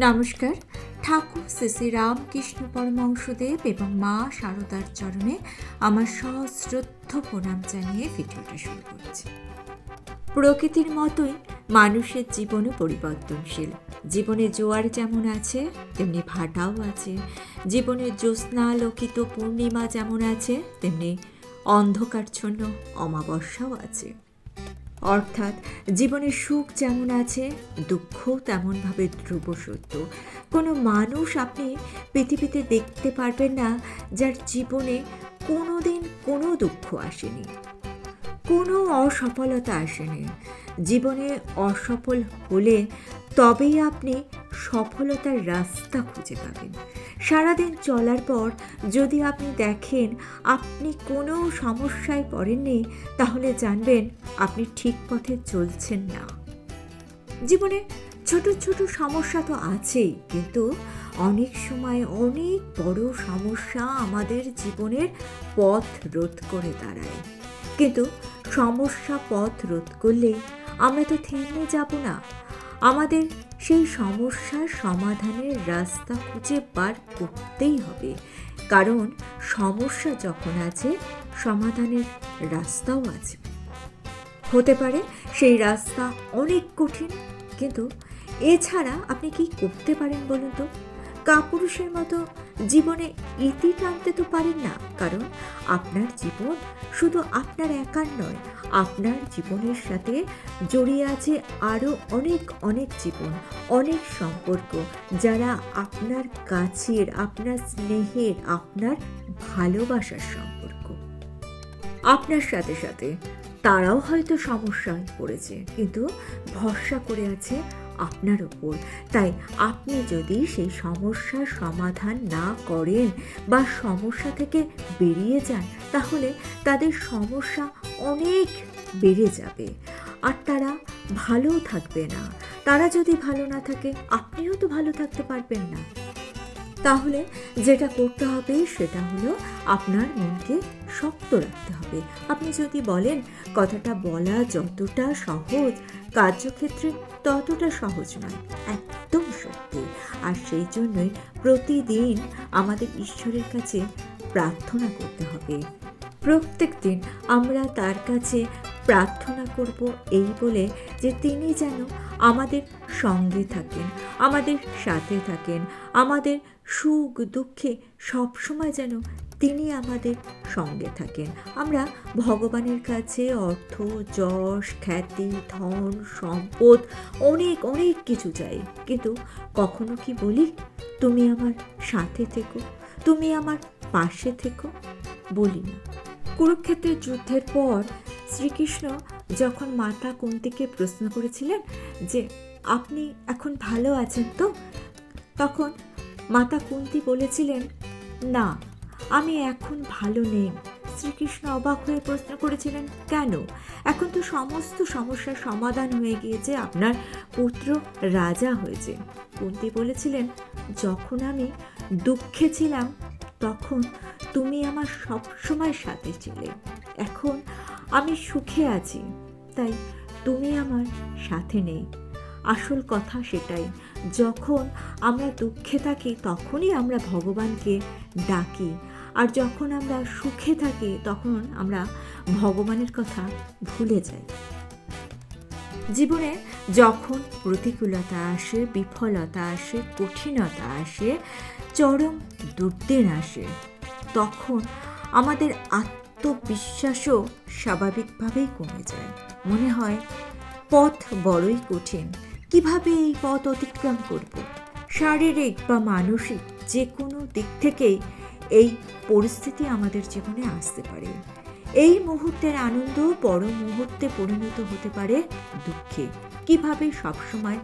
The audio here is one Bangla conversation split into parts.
নমস্কার। ঠাকুর শ্রী রামকৃষ্ণ পরমংশদেব এবং মা শারদার চরণে আমার সশ্রদ্ধ প্রণাম জানিয়ে ভিডিওটা শুরু করছি। প্রকৃতির মতোই মানুষের জীবনও পরিবর্তনশীল। জীবনে জোয়ার যেমন আছে, তেমনি ভাটাও আছে। জীবনে জ্যোৎস্নালোকিত পূর্ণিমা যেমন আছে, তেমনি অন্ধকারচ্ছন্ন অমাবস্যাও আছে। অর্থাৎ জীবনে সুখ যেমন আছে, দুঃখও তেমনভাবে ধ্রুব সত্য কোনো মানুষ আপনি পৃথিবীতে দেখতে পারবেন না যার জীবনে কোনো দিন কোনো দুঃখ আসেনি, কোনো অসফলতা আসেনি। জীবনে অসফল হলে তবেই আপনি সফলতার রাস্তা খুঁজে পাবেন। সারাদিন চলার পর যদি আপনি দেখেন আপনি কোনো সমস্যায় পড়েননি, তাহলে জানবেন আপনি ঠিক পথে চলছেন না। জীবনে ছোট ছোট সমস্যা তো আছেই, কিন্তু অনেক সময় অনেক বড় সমস্যা আমাদের জীবনের পথ রোধ করে দাঁড়ায়। কিন্তু সমস্যা পথ রোধ করলে আমরা তো থেমে যাব না। আমাদের সেই সমস্যার সমাধানের রাস্তা খুঁজে বার করতেই হবে। কারণ সমস্যা যখন আছে, সমাধানের রাস্তাও আছে। হতে পারে সেই রাস্তা অনেক কঠিন, কিন্তু এছাড়া আপনি কি করতে পারেন বলুন তো? কাপুরুষের মতো জীবনে ইতি টানতে তো পারেন না, কারণ আপনার জীবন শুধু আপনার একার নয় আপনার জীবনের সাথে জড়িয়ে আছে আরও অনেক অনেক জীবন, অনেক সম্পর্ক যারা আপনার কাছের, আপনার স্নেহের, আপনার ভালোবাসার সম্পর্ক। আপনার সাথে সাথে তারাও হয়তো সমস্যায় পড়েছে, কিন্তু ভরসা করে আছে আপনার ওপর। তাই আপনি যদি সেই সমস্যার সমাধান না করেন বা সমস্যা থেকে বেরিয়ে যান, তাহলে তাদের সমস্যা অনেক বেড়ে যাবে। আর তারা ভালো থাকবে না। তারা যদি ভালো না থাকে, আপনিও তো ভালো থাকতে পারবেন না। তাহলে যেটা করতে হবে, সেটা হলো আপনার মনকে শক্ত রাখতে হবে। আপনি যদি বলেন, কথাটা বলা যতটা সহজ, কার্যক্ষেত্রে ততটা সহজ নয়। একদম সত্যি। আর সেই জন্যই প্রতিদিন আমাদের ঈশ্বরের কাছে প্রার্থনা করতে হবে। প্রত্যেক দিন আমরা তার কাছে প্রার্থনা করব এই বলে যে তিনি যেন আমাদের সঙ্গে থাকেন, আমাদের সাথে থাকেন, আমাদের সুখ দুঃখে সবসময় যেন তিনি আমাদের সঙ্গে থাকেন। আমরা ভগবানের কাছে অর্থ, যশ, খ্যাতি, ধন, সম্পদ অনেক অনেক কিছু চাই। কিন্তু কখনো কি বলি, তুমি আমার সাথে থেকো, তুমি আমার পাশে থেকো? বলি না। কুরুক্ষেত্রের যুদ্ধের পর শ্রীকৃষ্ণ যখন মাতা কুন্তিকে প্রশ্ন করেছিলেন যে, আপনি এখন ভালো আছেন তো? তখন মাতা কুন্তি বলেছিলেন, না, আমি এখন ভালো নেই। শ্রীকৃষ্ণ অবাক হয়ে প্রশ্ন করেছিলেন, কেন? এখন তো সমস্ত সমস্যার সমাধান হয়ে গিয়েছে, আপনার পুত্র রাজা হয়েছে। কুন্তি বলেছিলেন, যখন আমি দুঃখে ছিলাম, তখন তুমি আমার সবসময় সাথে ছিলে। এখন আমি সুখে আছি, তাই তুমি আমার সাথে নেই। আসল কথা সেটাই, যখন আমরা দুঃখে থাকি, তখনই আমরা ভগবানকে ডাকি আর যখন আমরা সুখে থাকি, তখন আমরা ভগবানের কথা ভুলে যাই। জীবনে যখন প্রতিকূলতা আসে, বিফলতা আসে, কঠিনতা আসে, চরম দুর্দিন আসে, তখন আমাদের আত্মবিশ্বাসও স্বাভাবিকভাবেই কমে যায়। মনে হয়, পথ বড়ই কঠিন। কীভাবে এই পথ অতিক্রম করব? শারীরিক বা মানসিক যে কোনো দিক থেকেই এই পরিস্থিতি আমাদের জীবনে আসতে পারে। এই মুহূর্তের আনন্দ বড় মুহূর্তে পরিণত হতে পারে দুঃখে। কীভাবে সবসময়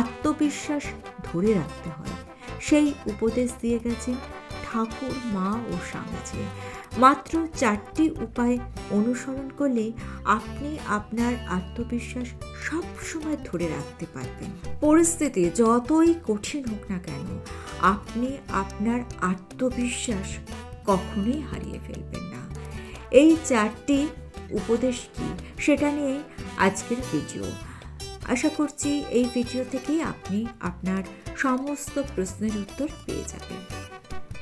আত্মবিশ্বাস ধরে রাখতে হয়, সেই উপদেশ দিয়ে গেছেন ঠাকুর, মা ও স্বামীজি। মাত্র চারটি উপায় অনুসরণ করলে আপনি আপনার আত্মবিশ্বাস সব সময় ধরে রাখতে পারবেন। পরিস্থিতি যতই কঠিন হোক না কেন, আপনি আপনার আত্মবিশ্বাস কখনোই হারিয়ে ফেলবেন না। এই চারটি উপদেশ কি, সেটা নিয়ে আজকের ভিডিও। আশা করছি এই ভিডিও থেকেই আপনি আপনার সমস্ত প্রশ্নের উত্তর পেয়ে যাবেন।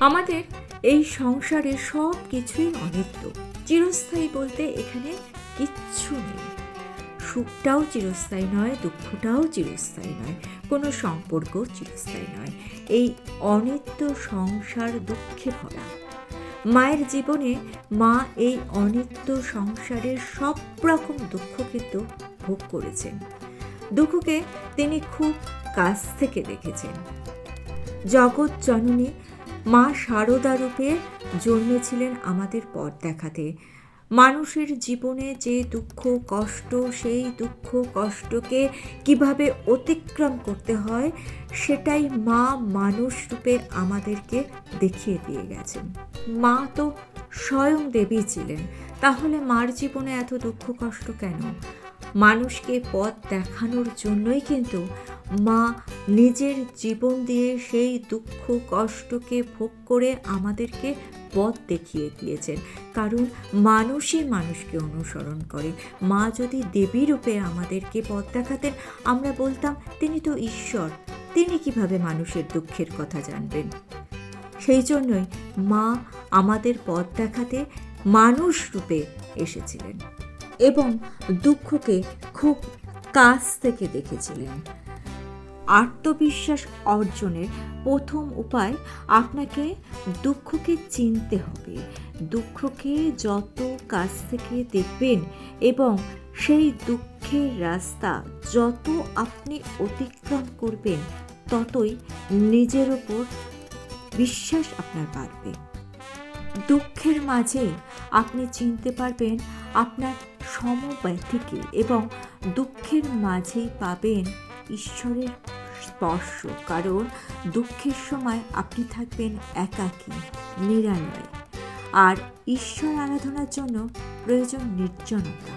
আমাদের এই সংসারে সব কিছুই অনিত্য। চিরস্থায়ী বলতে এখানে কিচ্ছু নেই। সুখটাও চিরস্থায়ী নয়, দুঃখটাও চিরস্থায়ী নয়, কোনো সম্পর্কও চিরস্থায়ী নয়। এই অনিত্য সংসার দুঃখে ভরা। মায়ের জীবনে মা এই অনিত্য সংসারের সব রকম দুঃখ কিন্তু ভোগ করেছেন। দুঃখকে তিনি খুব কাছ থেকে দেখেছেন। জগৎ জননী মা শারদা রূপে জন্মেছিলেন আমাদের পথ দেখাতে। মানুষের জীবনে যে দুঃখ, কষ্ট, সেই দুঃখ, কষ্টকে কীভাবে অতিক্রম করতে হয়, সেটাই মা মানুষ রূপে আমাদেরকে দেখিয়ে দিয়ে গেছেন। মা তো স্বয়ং দেবী ছিলেন। তাহলে মার জীবনে এত দুঃখ, কষ্ট কেন? মানুষকে পথ দেখানোর জন্যই কিন্তু মা নিজের জীবন দিয়ে সেই দুঃখ, কষ্টকে ভোগ করে আমাদেরকে পথ দেখিয়ে দিয়েছেন। কারণ মানুষই মানুষকে অনুসরণ করে। মা যদি দেবী রূপে আমাদেরকে পথ দেখাতেন, আমরা বলতাম, তিনি তো ঈশ্বর। তিনি কীভাবে মানুষের দুঃখের কথা জানবেন? সেই জন্যই মা আমাদের পথ দেখাতে মানুষ রূপে এসেছিলেন। এবং দুঃখকে খুব কাছ থেকে দেখেছিলেন। আত্মবিশ্বাস অর্জনের প্রথম উপায় আপনাকে দুঃখকে চিনতে হবে। দুঃখকে যত কাছ থেকে দেখবেন এবং সেই দুঃখের রাস্তা যত আপনি অতিক্রম করবেন, ততই নিজের ওপর বিশ্বাস আপনার বাড়বে। দুঃখের মাঝে আপনি চিনতে পারবেন আপনার সমব্যথিকে এবং দুঃখের মাঝেই পাবেন ঈশ্বরের স্পর্শ। কারণ দুঃখের সময় আপনি থাকবেন একাকী নিরালয় আর ঈশ্বর আরাধনার জন্য প্রয়োজন নির্জনতা।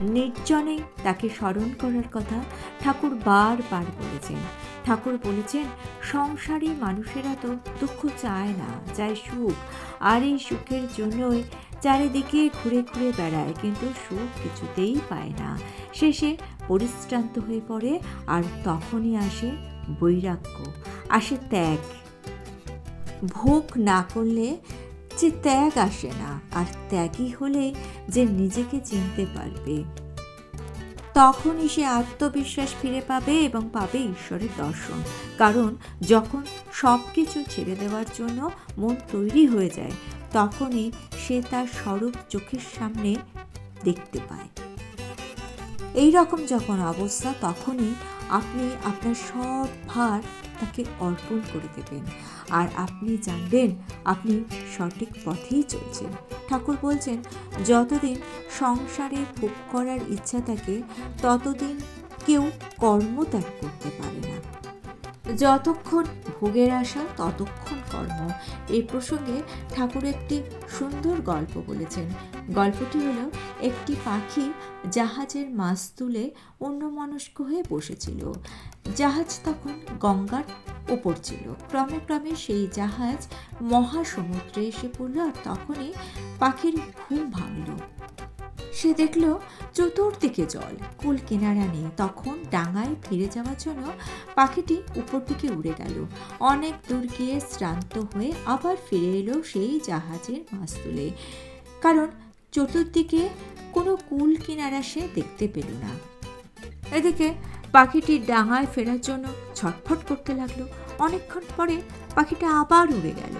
নির্জনে তাকে স্মরণ করার কথা ঠাকুর বারবার বলেছেন। ঠাকুর বলেছেন, সংসারী মানুষেরা তো দুঃখ চায় না, চায় সুখ। আর এই সুখের জন্যই চারিদিকে ঘুরে ঘুরে বেড়ায়, কিন্তু সুখ কিছুতেই পায় না। শেষে পরিশ্রান্ত হয়ে পড়ে, আর তখনই আসে বৈরাগ্য, আসে ত্যাগ। ভোগ না করলে যে ত্যাগ আসে না, আর ত্যাগই হলে যে নিজেকে চিনতে পারবে। তখনই সে আত্মবিশ্বাস ফিরে পাবে এবং পাবে ঈশ্বরের দর্শন। কারণ যখন সব কিছু ছেড়ে দেওয়ার জন্য মন তৈরি হয়ে যায় তখনই সে তার স্বরূপ চোখের সামনে দেখতে পায়। এই রকম যখন অবস্থা, তখনই আপনি আপনার সব ভার তাকে অর্পণ করে দেবেন। আর আপনি জানবেন, আপনি সঠিক পথেই চলছেন। ঠাকুর বলছেন, যতদিন সংসারে ভোগ করার ইচ্ছা থাকে, ততদিন কেউ কর্মত্যাগ করতে পারে না। যতক্ষণ ভোগের আশা, ততক্ষণ কর্ম। এই প্রসঙ্গে ঠাকুর একটি সুন্দর গল্প বলেছেন। গল্পটি হলো একটি পাখি জাহাজের মাছ তুলে অন্যমনস্ক হয়ে বসেছিল। জাহাজ তখন গঙ্গার ওপর ছিল। ক্রমে ক্রমে সেই জাহাজ মহাসমুদ্রে এসে পড়ল আর তখনই পাখির ঘুম ভাঙল। সে দেখল চতুর্দিকে জল। কুল কিনারা নেই। তখন ডাঙায় ফিরে যাওয়ার জন্য পাখিটি উপর দিকে উড়ে গেল। অনেক দূর গিয়ে শ্রান্ত হয়ে আবার ফিরে এলো সেই জাহাজের মাছ তুলে। কারণ চতুর্দিকে কোনো কুল কিনারা সে দেখতে পেল না। এদিকে পাখিটি ডাঙায় ফেরার জন্য ছটফট করতে লাগল। অনেকক্ষণ পরে পাখিটা আবার উড়ে গেল।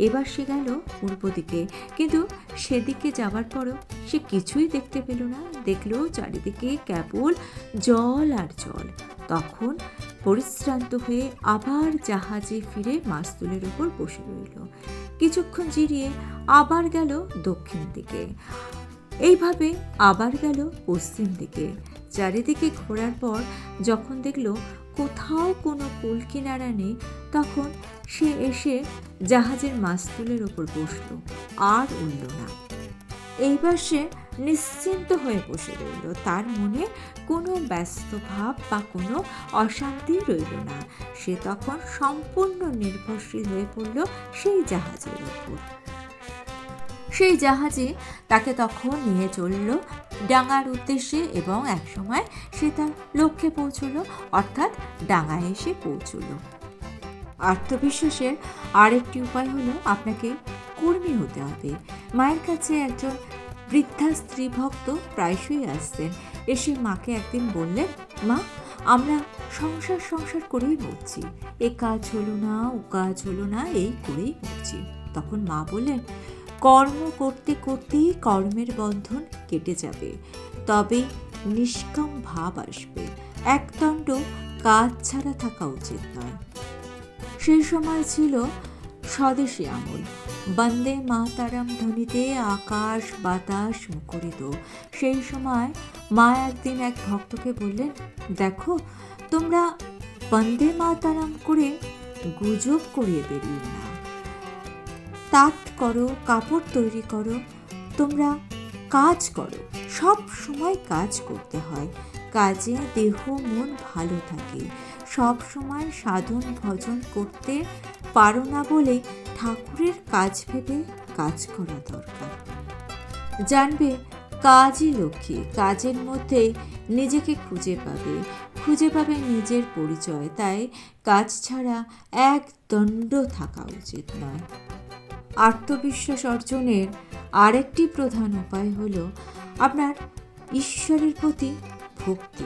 এবার সে গেল পূর্ব দিকে। কিন্তু সেদিকে যাওয়ার পরও সে কিছুই দেখতে পেল না। দেখল চারিদিকে কেবল জল আর জল। তখন পরিশ্রান্ত হয়ে আবার জাহাজে ফিরে মাস্তুলের উপর বসে রইল। কিছুক্ষণ জিরিয়ে আবার গেল দক্ষিণ দিকে। এইভাবে আবার গেল পশ্চিম দিকে। চারিদিকে ঘোরার পর যখন দেখল কোথাও কোনো কুল কিনারা নেই, তখন সে এসে জাহাজের মাস্তুলের ওপর বসল, আর উঠল না। এইবার সে নিশ্চিন্ত হয়ে বসে রইল, তার মনে কোনো ব্যস্ত ভাব বা কোনো অশান্তি রইল না। সে তখন সম্পূর্ণ নির্ভরশীল হয়ে পড়ল সেই জাহাজের ওপর। সেই জাহাজে তাকে তখন নিয়ে চলল ডাঙার উদ্দেশ্যে এবং একসময় সে তার লক্ষ্যে পৌঁছলো, অর্থাৎ ডাঙায় এসে পৌঁছলো। আত্মবিশ্বাসের আরেকটি উপায় হলো আপনাকে কর্মী হতে হবে। মায়ের কাছে একজন বৃদ্ধা স্ত্রী ভক্ত প্রায়শই আসতেন এসে মাকে একদিন বললেন, মা, আমরা সংসার সংসার করেই মরছি। এ কাজ হলো না, ও কাজ হলো না, এই করেই মরছি। তখন মা বললেন কর্ম করতে করতেই কর্মের বন্ধন কেটে যাবে। তবে নিষ্কাম ভাব আসবে। একদণ্ড কাজ ছাড়া থাকা উচিত নয়। সেই সময় ছিল স্বদেশী আমল। বন্দে মাতারাম ধ্বনিতে আকাশ বাতাস মুখরিত। সেই সময় মা একদিন এক ভক্তকে বললেন, দেখো, তোমরা বন্দে মাতারাম করে গুজব করিয়ে বেরিয়ে না তাঁত করো, কাপড় তৈরি করো, তোমরা কাজ করো। সব সময় কাজ করতে হয়। কাজে দেহ, মন ভালো থাকে। সব সময় সাধন ভজন করতে পারো না বলে ঠাকুরের কাজ ভেবে কাজ করা দরকার। জানবে, কাজই লক্ষ্মী। কাজের মধ্যে নিজেকে খুঁজে পাবে। খুঁজে পাবে নিজের পরিচয়। তাই কাজ ছাড়া এক দণ্ড থাকা উচিত নয়। আত্মবিশ্বাস অর্জনের আরেকটি প্রধান উপায় হলো আপনার ঈশ্বরের প্রতি ভক্তি।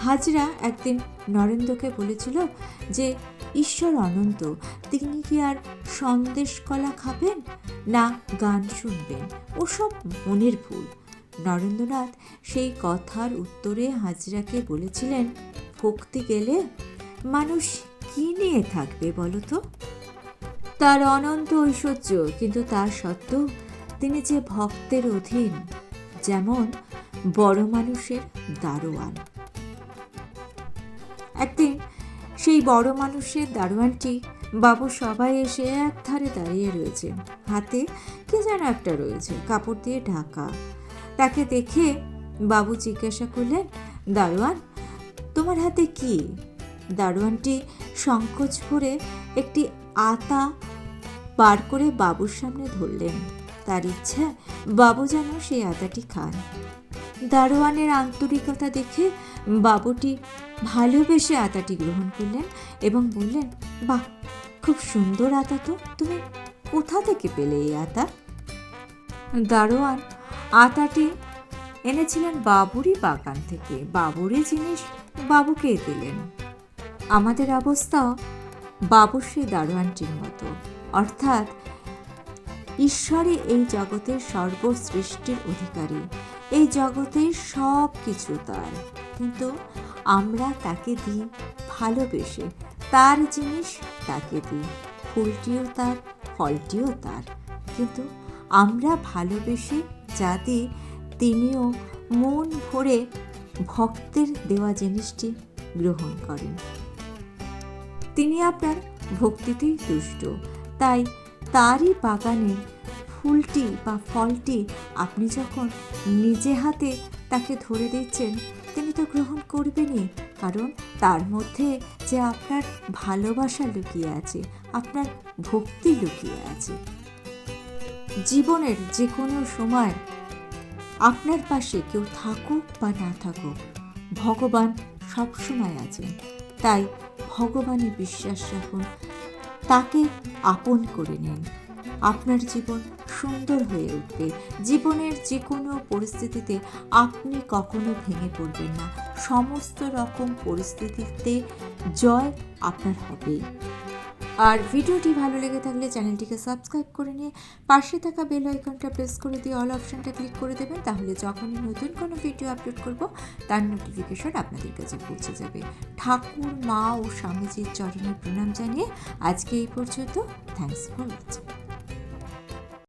হাজরা একদিন নরেন্দ্রকে বলেছিল যে, ঈশ্বর অনন্ত, তিনি কি আর সন্দেশ কলা খাবেন না গান শুনবেন? ওসব মনের ভুল। নরেন্দ্রনাথ সেই কথার উত্তরে হাজরাকে বলেছিলেন, ভক্তি গেলে মানুষ কি নিয়ে থাকবে বলো তো? তার অনন্ত ঐশ্বর্য, কিন্তু তার সত্ত্বেও তিনি যে ভক্তের অধীন, যেমন বড় মানুষের দারোয়ান। একদিন সেই বড় মানুষের দারোয়ানটি বাবু সবাই এসে এক ধারে দাঁড়িয়ে রয়েছে। হাতে কি যেন একটা রয়েছে, কাপড় দিয়ে ঢাকা। তাকে দেখে বাবু জিজ্ঞাসা করলেন, দারোয়ান, তোমার হাতে কি? দারোয়ানটি সংকোচ করে একটি আতা বার করে বাবুর সামনে ধরলেন। তার ইচ্ছা, বাবু যেন সেই আতাটি খান। দারোয়ানের আন্তরিকতা দেখে বাবুটি ভালোবেসে আতাটি গ্রহণ করলেন এবং বললেন, বাহ, খুব সুন্দর আতা তো। তুমি কোথা থেকে পেলে এই আতা? দারোয়ান আতাটি এনেছিলেন বাবুরই বাগান থেকে। বাবুরই জিনিস বাবুকে দিলেন। আমাদের অবস্থাও সেই দারোয়ানটির মতো। অর্থাৎ ঈশ্বরই এই জগতের সর্বসৃষ্টির অধিকারী। এই জগতের সব কিছু তার। কিন্তু আমরা তাকে দিই ভালোবেসে। তার জিনিস তাকে দিই। ফুলটিও তার, ফলটিও তার। কিন্তু আমরা ভালোবেসে যা দিই, তিনিও মন ভরে ভক্তের দেওয়া জিনিসটি গ্রহণ করেন। তিনি আপনার ভক্তিতেই তুষ্ট। তাই তারই বাগানে ফুলটি বা ফলটি আপনি যখন নিজে হাতে তাকে ধরে দিচ্ছেন তিনি তো গ্রহণ করবেনই। কারণ তার মধ্যে যে আপনার ভালোবাসা লুকিয়ে আছে, আপনার ভক্তি লুকিয়ে আছে। জীবনের যে কোনো সময় আপনার পাশে কেউ থাকুক বা না থাকুক, ভগবান সবসময় আছেন। তাই ভগবানে বিশ্বাস রাখুন। তাকে আপন করে নিন। আপনার জীবন সুন্দর হয়ে উঠবে। জীবনের যে কোনো পরিস্থিতিতে আপনি কখনো ভেঙে পড়বেন না। সমস্ত রকম পরিস্থিতিতে জয় আপনার হবেই। আর ভিডিওটি ভালো লেগে থাকলে চ্যানেলটিকে সাবস্ক্রাইব করে নিয়ে পাশে থাকা বেল আইকনটা প্রেস করে দিয়ে অল অপশানটা ক্লিক করে দেবেন, তাহলে যখনই নতুন কোনো ভিডিও আপলোড করব, তার নোটিফিকেশন আপনাদের কাছে পৌঁছে যাবে। ঠাকুর, মা ও স্বামীজির চরণের প্রণাম জানিয়ে আজকে এই পর্যন্ত থ্যাংকস ফর ওয়াচিং